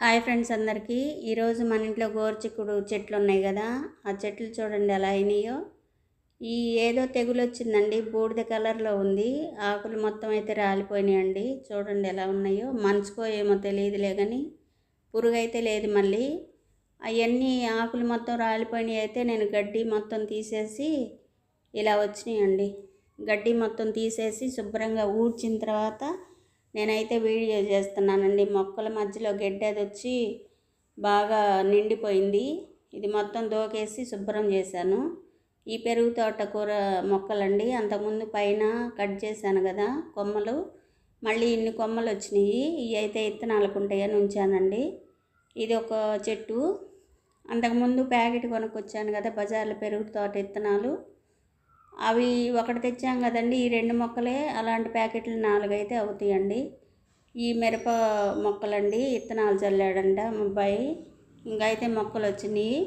Hi friends అందరికీ. ఈరోజు మన ఇంట్లో గోరుచిక్కుడు చెట్లు ఉన్నాయి కదా ఆ చెట్లు చూడండి ఎలా అయినాయో. ఈ ఏదో తెగులు వచ్చిందండి బూడిద కలర్లో ఉంది. ఆకులు మొత్తం అయితే రాలిపోయినాయండి. చూడండి ఎలా ఉన్నాయో. మంచుకో ఏమో తెలియదులే కానీ పురుగు అయితే లేదు మళ్ళీ. అవన్నీ ఆకులు మొత్తం రాలిపోయినాయి అయితే నేను గడ్డి మొత్తం తీసేసి ఇలా వచ్చినాయండి. గడ్డి మొత్తం తీసేసి శుభ్రంగా ఊడ్చిన తర్వాత నేనైతే వీడియో చేస్తున్నానండి. మొక్కల మధ్యలో గడ్డి అది వచ్చి బాగా నిండిపోయింది. ఇది మొత్తం దోకేసి శుభ్రం చేశాను. ఈ పెరుగు తోట కూర మొక్కలండి. అంతకుముందు పైన కట్ చేశాను కదా కొమ్మలు. మళ్ళీ ఇన్ని కొమ్మలు వచ్చినాయి ఇవి అయితే ఇత్తనాలకు ఉంటాయని ఉంచానండి. ఇది ఒక చెట్టు. అంతకుముందు ప్యాకెట్ కొనుక్కొచ్చాను కదా బజార్లో పెరుగు తోట ఇత్తనాలు. అవి ఒకటి తెచ్చాం కదండి ఈ రెండు మొక్కలే. అలాంటి ప్యాకెట్లు నాలుగు అయితే అవుతాయండి. ఈ మిరప మొక్కలండి ఇత్తనాలు చల్లాడంట మా అబ్బాయి. ఇంకైతే అయితే మొక్కలు వచ్చినాయి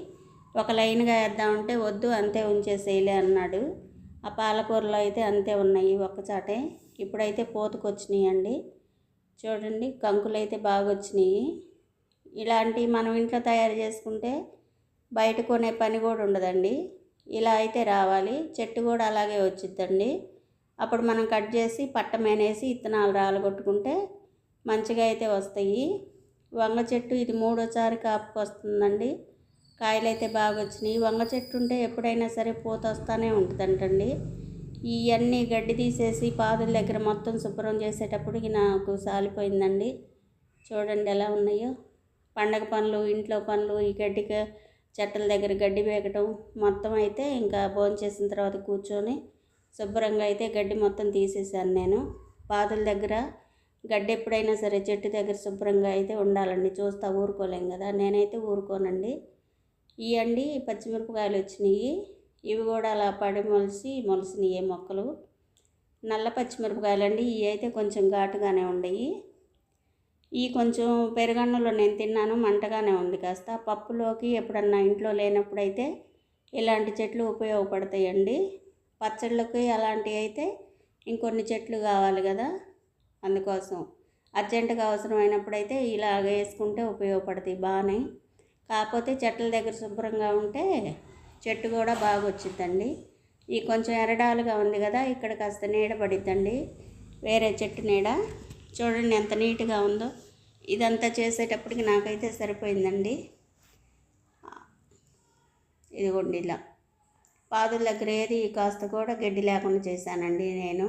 ఒక లైన్గా వేద్దామంటే వద్దు అంతే ఉంచేసేయలే అన్నాడు. ఆ పాలకూరలో అయితే అంతే ఉన్నాయి ఒక్కచాటే ఇప్పుడైతే పోతుకొచ్చినాయి అండి చూడండి కంకులు అయితే బాగా వచ్చినాయి ఇలాంటివి మనం ఇంట్లో తయారు చేసుకుంటే బయట కొనే పని కూడా ఉండదండి. ఇలా అయితే రావాలి. చెట్టు కూడా అలాగే వచ్చిద్దండి. అప్పుడు మనం కట్ చేసి పట్టమేనేసి ఇత్తనాలు రాలగొట్టుకుంటే మంచిగా అయితే వస్తాయి. వంగ చెట్టు ఇది మూడోసారి కాపుకు వస్తుందండి. కాయలు అయితే బాగా వచ్చినాయి వంగ చెట్టు ఉంటే ఎప్పుడైనా సరే పూత వస్తూనే ఉంటుందంటండి. ఇవన్నీ గడ్డి తీసేసి పాదుల దగ్గర మొత్తం శుభ్రం చేసేటప్పటికి నాకు సాలిపోయిందండి. చూడండి ఎలా ఉన్నాయో. పండగ పనులు ఇంట్లో పనులు ఈ గడ్డికి చెట్టల దగ్గర గడ్డి వేగటం మొత్తం అయితే ఇంకా భోంచేసిన తర్వాత కూర్చొని శుభ్రంగా అయితే గడ్డి మొత్తం తీసేసాను నేను. పాదుల దగ్గర గడ్డి ఎప్పుడైనా సరే చెట్టు దగ్గర శుభ్రంగా అయితే ఉండాలండి. చూస్తా ఊరుకోలేం కదా. నేనైతే ఊరుకోనండి. ఇవండి పచ్చిమిరపకాయలు వచ్చినాయి. ఇవి కూడా అలా పడి మొలిసి మొలిసినాయి మొక్కలు. నల్ల పచ్చిమిరపకాయలు అండి ఇవి అయితే కొంచెం ఘాటుగానే ఉండయి. ఈ కొంచెం పెరుగన్నంలో నేను తిన్నాను మంటగానే ఉంది కాస్త. పప్పులోకి ఎప్పుడన్నా ఇంట్లో లేనప్పుడైతే ఇలాంటి చెట్లు ఉపయోగపడతాయండి. పచ్చళ్ళకి అలాంటివి అయితే ఇంకొన్ని చెట్లు కావాలి కదా అందుకోసం. అర్జెంటుగా అవసరమైనప్పుడైతే ఇలా వేసుకుంటే ఉపయోగపడతాయి బాగానే. కాకపోతే చెట్ల దగ్గర శుభ్రంగా ఉంటే చెట్టు కూడా బాగా వచ్చిద్దండి ఈ కొంచెం ఎరడాలుగా ఉంది కదా ఇక్కడ కాస్త నీడ పడిద్దండి. వేరే చెట్టు నీడ. చూడండి ఎంత నీట్గా ఉందో. ఇదంతా చేసేటప్పటికి నాకైతే సరిపోయిందండి. ఇదిగోండి ఇలా. పాదుల దగ్గర ఏది కాస్త కూడా గడ్డి లేకుండా చేశానండి నేను.